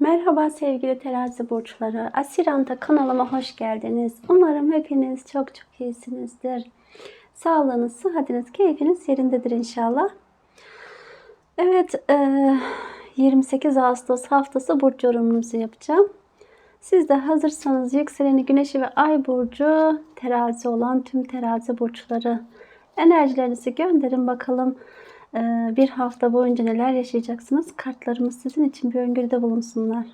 Merhaba sevgili terazi burçları. Asiranta kanalıma hoş geldiniz. Umarım hepiniz çok çok iyisinizdir. Sağlığınız, sıhhatiniz, keyfiniz yerindedir inşallah. Evet, eee, 28 Ağustos haftası burç yorumunuzu yapacağım. Siz de hazırsanız yükseleni güneşi ve ay burcu terazi olan tüm terazi burçları enerjilerinizi gönderin bakalım. Ee, bir hafta boyunca neler yaşayacaksınız? Kartlarımız sizin için bir öngörüde bulunsunlar.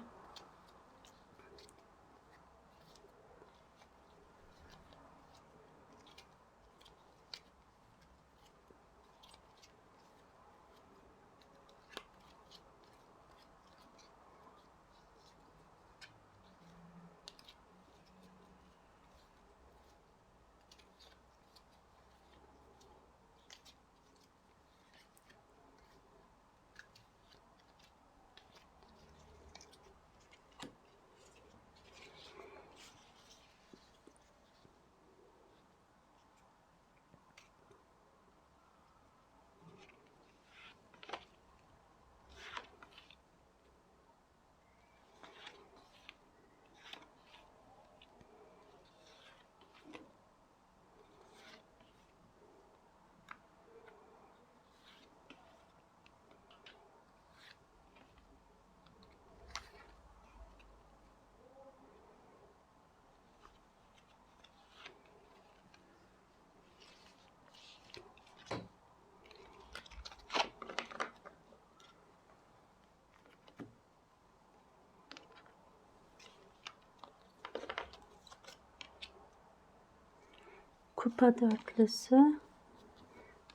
Kupa dörtlüsü,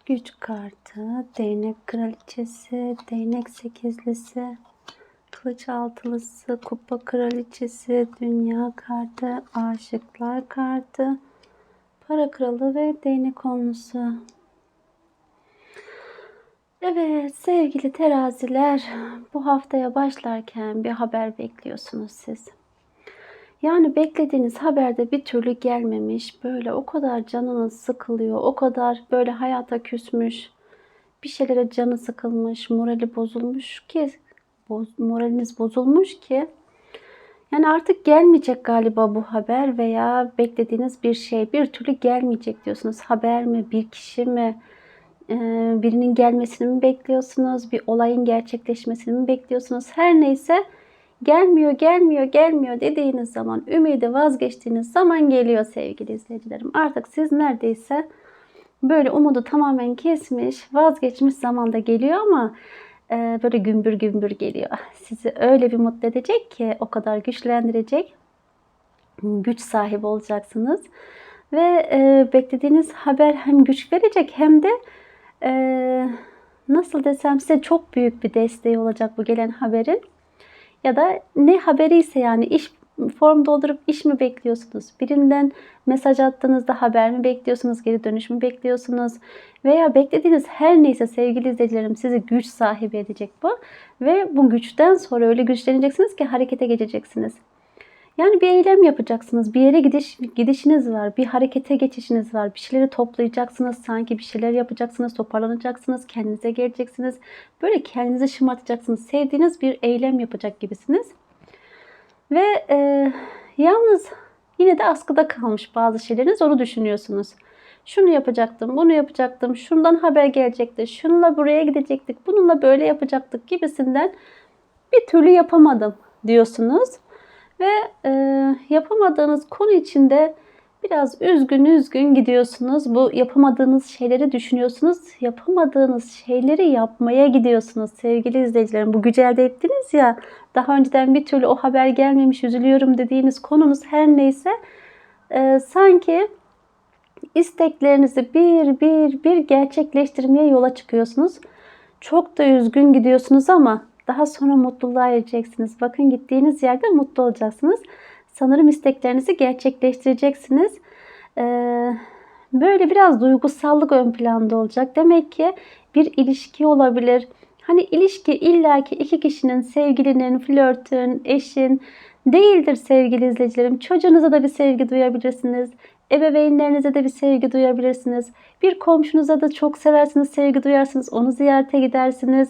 güç kartı, değnek kraliçesi, değnek sekizlisi, kılıç altılısı, kupa kraliçesi, dünya kartı, aşıklar kartı, para kralı ve değnek onlusu. Evet sevgili teraziler bu haftaya başlarken bir haber bekliyorsunuz siz. Yani beklediğiniz haberde bir türlü gelmemiş. Böyle o kadar canınız sıkılıyor. O kadar böyle hayata küsmüş. Bir şeylere canı sıkılmış. Morali bozulmuş ki boz, moraliniz bozulmuş ki yani artık gelmeyecek galiba bu haber veya beklediğiniz bir şey bir türlü gelmeyecek diyorsunuz. Haber mi, bir kişi mi, birinin gelmesini mi bekliyorsunuz, bir olayın gerçekleşmesini mi bekliyorsunuz? Her neyse gelmiyor, gelmiyor, gelmiyor dediğiniz zaman, ümidi vazgeçtiğiniz zaman geliyor sevgili izleyicilerim. Artık siz neredeyse böyle umudu tamamen kesmiş, vazgeçmiş zamanda geliyor ama e, böyle gümbür gümbür geliyor. Sizi öyle bir mutlu edecek ki, o kadar güçlendirecek, güç sahibi olacaksınız. Ve e, beklediğiniz haber hem güç verecek hem de e, nasıl desem size çok büyük bir desteği olacak bu gelen haberin. Ya da ne haberi ise yani iş form doldurup iş mi bekliyorsunuz? Birinden mesaj attığınızda haber mi bekliyorsunuz? Geri dönüş mü bekliyorsunuz? Veya beklediğiniz her neyse sevgili izleyicilerim sizi güç sahibi edecek bu. Ve bu güçten sonra öyle güçleneceksiniz ki harekete geçeceksiniz. Yani bir eylem yapacaksınız. Bir yere gidiş gidişiniz var. Bir harekete geçişiniz var. Bir şeyleri toplayacaksınız. Sanki bir şeyler yapacaksınız. Toparlanacaksınız. Kendinize geleceksiniz. Böyle kendinizi şımartacaksınız. Sevdiğiniz bir eylem yapacak gibisiniz. Ve e, yalnız yine de askıda kalmış bazı şeyleriniz. Onu düşünüyorsunuz. Şunu yapacaktım, bunu yapacaktım, şundan haber gelecekti, şununla buraya gidecektik, bununla böyle yapacaktık gibisinden bir türlü yapamadım diyorsunuz. Ve e, yapamadığınız konu içinde biraz üzgün üzgün gidiyorsunuz. Bu yapamadığınız şeyleri düşünüyorsunuz. Yapamadığınız şeyleri yapmaya gidiyorsunuz sevgili izleyicilerim. Bu gücü elde ettiniz ya. Daha önceden bir türlü o haber gelmemiş üzülüyorum dediğiniz konunuz her neyse. E, sanki isteklerinizi bir bir bir gerçekleştirmeye yola çıkıyorsunuz. Çok da üzgün gidiyorsunuz ama daha sonra mutluluğa ereceksiniz. Bakın gittiğiniz yerde mutlu olacaksınız. Sanırım isteklerinizi gerçekleştireceksiniz. Ee, böyle biraz duygusallık ön planda olacak. Demek ki bir ilişki olabilir. Hani ilişki illaki iki kişinin, sevgilinin, flörtün, eşin değildir sevgili izleyicilerim. Çocuğunuza da bir sevgi duyabilirsiniz. Ebeveynlerinize de bir sevgi duyabilirsiniz. Bir komşunuza da çok seversiniz, sevgi duyarsınız. Onu ziyarete gidersiniz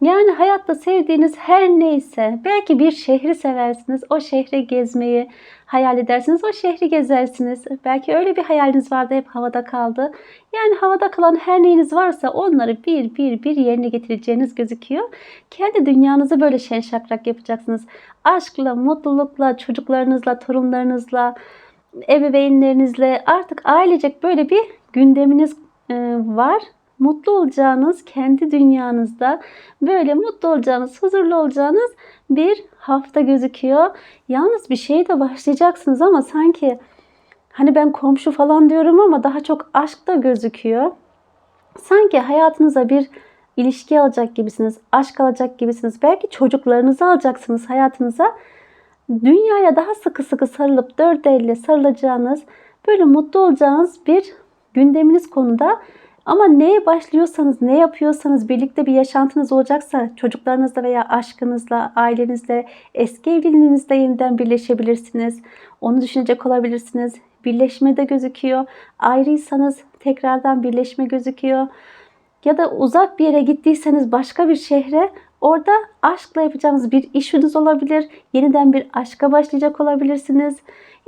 Yani hayatta sevdiğiniz her neyse, belki bir şehri seversiniz, o şehre gezmeyi hayal edersiniz, o şehri gezersiniz. Belki öyle bir hayaliniz vardı, hep havada kaldı. Yani havada kalan her neyiniz varsa onları bir bir bir yerine getireceğiniz gözüküyor. Kendi dünyanızı böyle şen şakrak yapacaksınız. Aşkla, mutlulukla, çocuklarınızla, torunlarınızla, ebeveynlerinizle artık ailecek böyle bir gündeminiz var mutlu olacağınız, kendi dünyanızda böyle mutlu olacağınız, huzurlu olacağınız bir hafta gözüküyor. Yalnız bir şeye de başlayacaksınız ama sanki hani ben komşu falan diyorum ama daha çok aşk da gözüküyor. Sanki hayatınıza bir ilişki alacak gibisiniz, aşk alacak gibisiniz. Belki çocuklarınızı alacaksınız hayatınıza. Dünyaya daha sıkı sıkı sarılıp dört elle sarılacağınız, böyle mutlu olacağınız bir gündeminiz konuda ama neye başlıyorsanız, ne yapıyorsanız, birlikte bir yaşantınız olacaksa çocuklarınızla veya aşkınızla, ailenizle, eski evliliğinizle yeniden birleşebilirsiniz. Onu düşünecek olabilirsiniz. Birleşme de gözüküyor. Ayrıysanız tekrardan birleşme gözüküyor. Ya da uzak bir yere gittiyseniz başka bir şehre orada aşkla yapacağınız bir işiniz olabilir. Yeniden bir aşka başlayacak olabilirsiniz.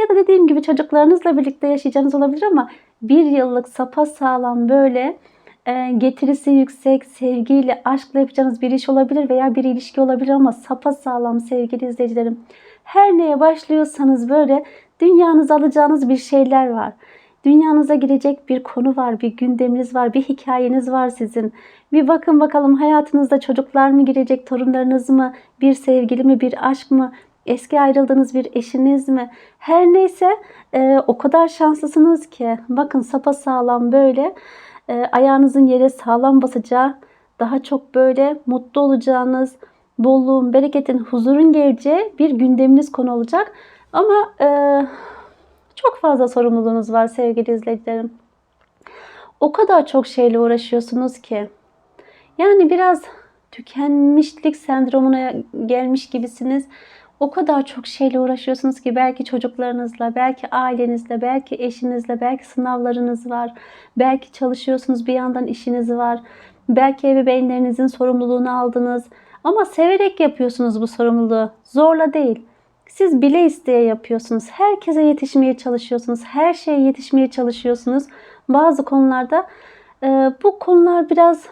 Ya da dediğim gibi çocuklarınızla birlikte yaşayacağınız olabilir ama bir yıllık sapa sağlam böyle e, getirisi yüksek sevgiyle, aşkla yapacağınız bir iş olabilir veya bir ilişki olabilir ama sapa sağlam sevgili izleyicilerim. Her neye başlıyorsanız böyle dünyanıza alacağınız bir şeyler var. Dünyanıza girecek bir konu var, bir gündeminiz var, bir hikayeniz var sizin. Bir bakın bakalım hayatınızda çocuklar mı girecek, torunlarınız mı, bir sevgili mi, bir aşk mı, eski ayrıldığınız bir eşiniz mi? Her neyse e, o kadar şanslısınız ki. Bakın sapa sağlam böyle e, ayağınızın yere sağlam basacağı, daha çok böyle mutlu olacağınız, bolluğun, bereketin, huzurun geleceği bir gündeminiz konu olacak. Ama e, çok fazla sorumluluğunuz var sevgili izleyicilerim. O kadar çok şeyle uğraşıyorsunuz ki. Yani biraz tükenmişlik sendromuna gelmiş gibisiniz. O kadar çok şeyle uğraşıyorsunuz ki belki çocuklarınızla, belki ailenizle, belki eşinizle, belki sınavlarınız var. Belki çalışıyorsunuz bir yandan işiniz var. Belki ebeveynlerinizin sorumluluğunu aldınız. Ama severek yapıyorsunuz bu sorumluluğu. Zorla değil. Siz bile isteye yapıyorsunuz. Herkese yetişmeye çalışıyorsunuz. Her şeye yetişmeye çalışıyorsunuz. Bazı konularda e, bu konular biraz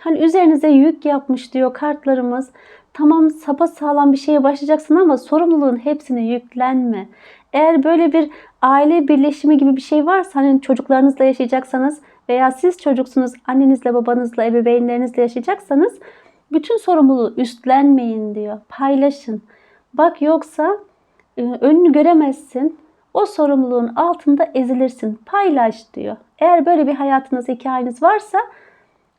hani üzerinize yük yapmış diyor kartlarımız. Tamam sapa sağlam bir şeye başlayacaksın ama sorumluluğun hepsine yüklenme. Eğer böyle bir aile birleşimi gibi bir şey varsa hani çocuklarınızla yaşayacaksanız veya siz çocuksunuz annenizle babanızla ebeveynlerinizle yaşayacaksanız bütün sorumluluğu üstlenmeyin diyor. Paylaşın. Bak yoksa e, önünü göremezsin. O sorumluluğun altında ezilirsin. Paylaş diyor. Eğer böyle bir hayatınız, hikayeniz varsa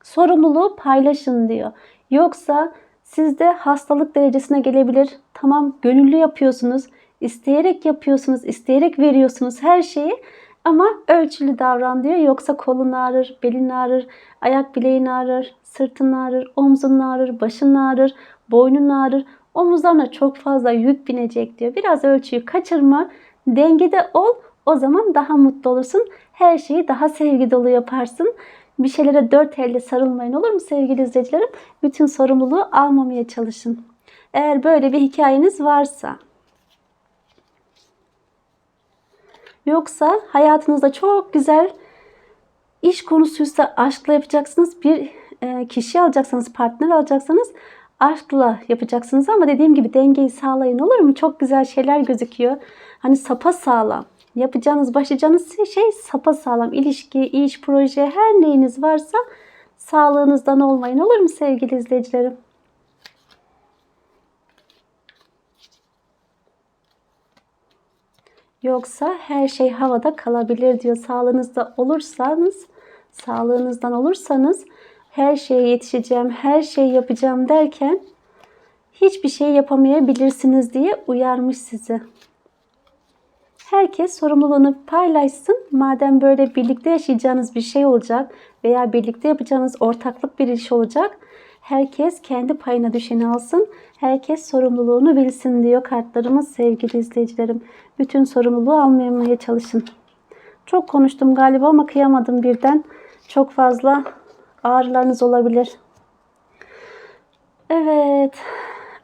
sorumluluğu paylaşın diyor. Yoksa sizde hastalık derecesine gelebilir. Tamam gönüllü yapıyorsunuz, isteyerek yapıyorsunuz, isteyerek veriyorsunuz her şeyi. Ama ölçülü davran diyor. Yoksa kolun ağrır, belin ağrır, ayak bileğin ağrır, sırtın ağrır, omzun ağrır, başın ağrır, boynun ağrır. Omuzlarına çok fazla yük binecek diyor. Biraz ölçüyü kaçırma, dengede ol. O zaman daha mutlu olursun. Her şeyi daha sevgi dolu yaparsın. Bir şeylere dört elle sarılmayın olur mu sevgili izleyicilerim? Bütün sorumluluğu almamaya çalışın. Eğer böyle bir hikayeniz varsa. Yoksa hayatınızda çok güzel iş konusuysa aşkla yapacaksınız. Bir e, kişi alacaksınız, partner alacaksınız. Aşkla yapacaksınız ama dediğim gibi dengeyi sağlayın olur mu? Çok güzel şeyler gözüküyor. Hani sapa sağlam yapacağınız, başlayacağınız şey sapa sağlam ilişki, iş, proje her neyiniz varsa sağlığınızdan olmayın olur mu sevgili izleyicilerim? Yoksa her şey havada kalabilir diyor. Sağlığınızda olursanız, sağlığınızdan olursanız her şeye yetişeceğim, her şeyi yapacağım derken hiçbir şey yapamayabilirsiniz diye uyarmış sizi. Herkes sorumluluğunu paylaşsın. Madem böyle birlikte yaşayacağınız bir şey olacak veya birlikte yapacağınız ortaklık bir iş olacak. Herkes kendi payına düşeni alsın. Herkes sorumluluğunu bilsin diyor kartlarımız sevgili izleyicilerim. Bütün sorumluluğu almamaya çalışın. Çok konuştum galiba ama kıyamadım birden. Çok fazla ağrılarınız olabilir. Evet.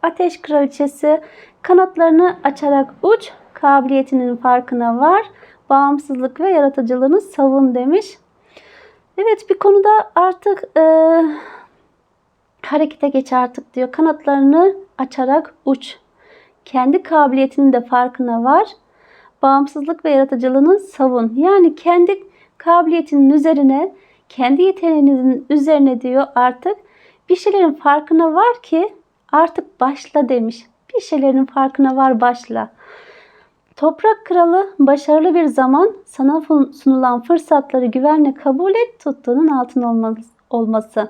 Ateş kraliçesi kanatlarını açarak uç, kabiliyetinin farkına var. Bağımsızlık ve yaratıcılığını savun demiş. Evet bir konuda artık e, harekete geç artık diyor. Kanatlarını açarak uç. Kendi kabiliyetinin de farkına var. Bağımsızlık ve yaratıcılığını savun. Yani kendi kabiliyetinin üzerine, kendi yeteneğinizin üzerine diyor artık bir şeylerin farkına var ki artık başla demiş. Bir şeylerin farkına var başla. Toprak kralı başarılı bir zaman sana sunulan fırsatları güvenle kabul et tuttuğunun altın olması.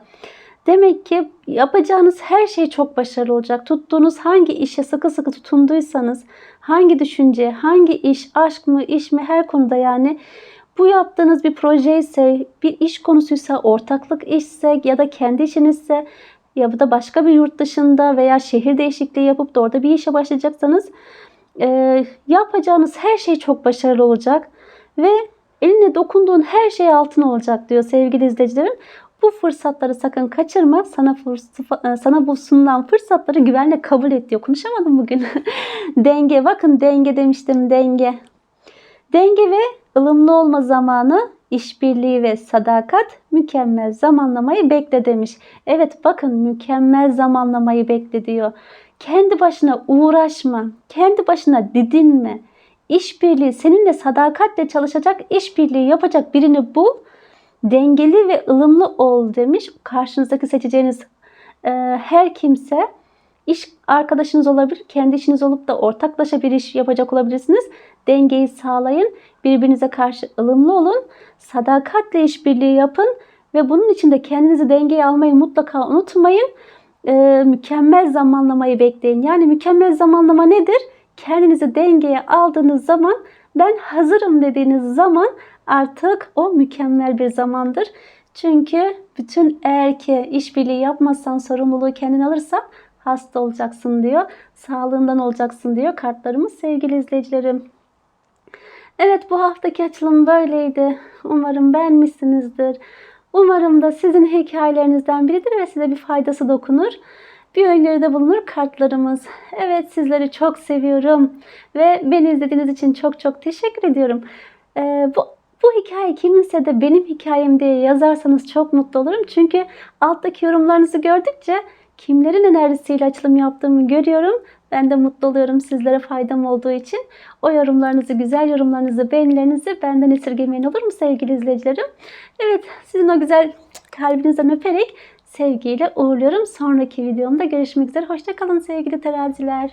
Demek ki yapacağınız her şey çok başarılı olacak. Tuttuğunuz hangi işe sıkı sıkı tutunduysanız, hangi düşünce, hangi iş, aşk mı, iş mi her konuda yani bu yaptığınız bir proje ise, bir iş konusuysa, ortaklık işse ya da kendi işinizse ya da başka bir yurt dışında veya şehir değişikliği yapıp da orada bir işe başlayacaksanız e, yapacağınız her şey çok başarılı olacak ve eline dokunduğun her şey altın olacak diyor sevgili izleyicilerim. Bu fırsatları sakın kaçırma. Sana fırs- sana bu sunulan fırsatları güvenle kabul et diyor. Konuşamadım bugün. denge. Bakın denge demiştim denge. Denge ve ılımlı olma zamanı, işbirliği ve sadakat mükemmel zamanlamayı bekle demiş. Evet bakın mükemmel zamanlamayı bekle diyor. Kendi başına uğraşma, kendi başına didinme. İşbirliği, seninle sadakatle çalışacak, işbirliği yapacak birini bul. Dengeli ve ılımlı ol demiş. Karşınızdaki seçeceğiniz e, her kimse iş arkadaşınız olabilir, kendi işiniz olup da ortaklaşa bir iş yapacak olabilirsiniz. Dengeyi sağlayın, birbirinize karşı ılımlı olun, sadakatle işbirliği yapın ve bunun için de kendinizi dengeye almayı mutlaka unutmayın e, mükemmel zamanlamayı bekleyin. Yani mükemmel zamanlama nedir? Kendinizi dengeye aldığınız zaman ben hazırım dediğiniz zaman artık o mükemmel bir zamandır. Çünkü bütün eğer ki işbirliği yapmazsan sorumluluğu kendin alırsan hasta olacaksın diyor. Sağlığından olacaksın diyor kartlarımız sevgili izleyicilerim. Evet bu haftaki açılım böyleydi. Umarım beğenmişsinizdir. Umarım da sizin hikayelerinizden biridir ve size bir faydası dokunur. Bir öngörüde bulunur kartlarımız. Evet sizleri çok seviyorum ve beni izlediğiniz için çok çok teşekkür ediyorum. Ee, bu bu hikaye kiminse de benim hikayem diye yazarsanız çok mutlu olurum. Çünkü alttaki yorumlarınızı gördükçe kimlerin enerjisiyle açılım yaptığımı görüyorum. Ben de mutlu oluyorum sizlere faydam olduğu için. O yorumlarınızı, güzel yorumlarınızı, beğenilerinizi benden esirgemeyin olur mu sevgili izleyicilerim? Evet, sizin o güzel kalbinizden öperek sevgiyle uğurluyorum. Sonraki videomda görüşmek üzere. Hoşçakalın sevgili teraziler.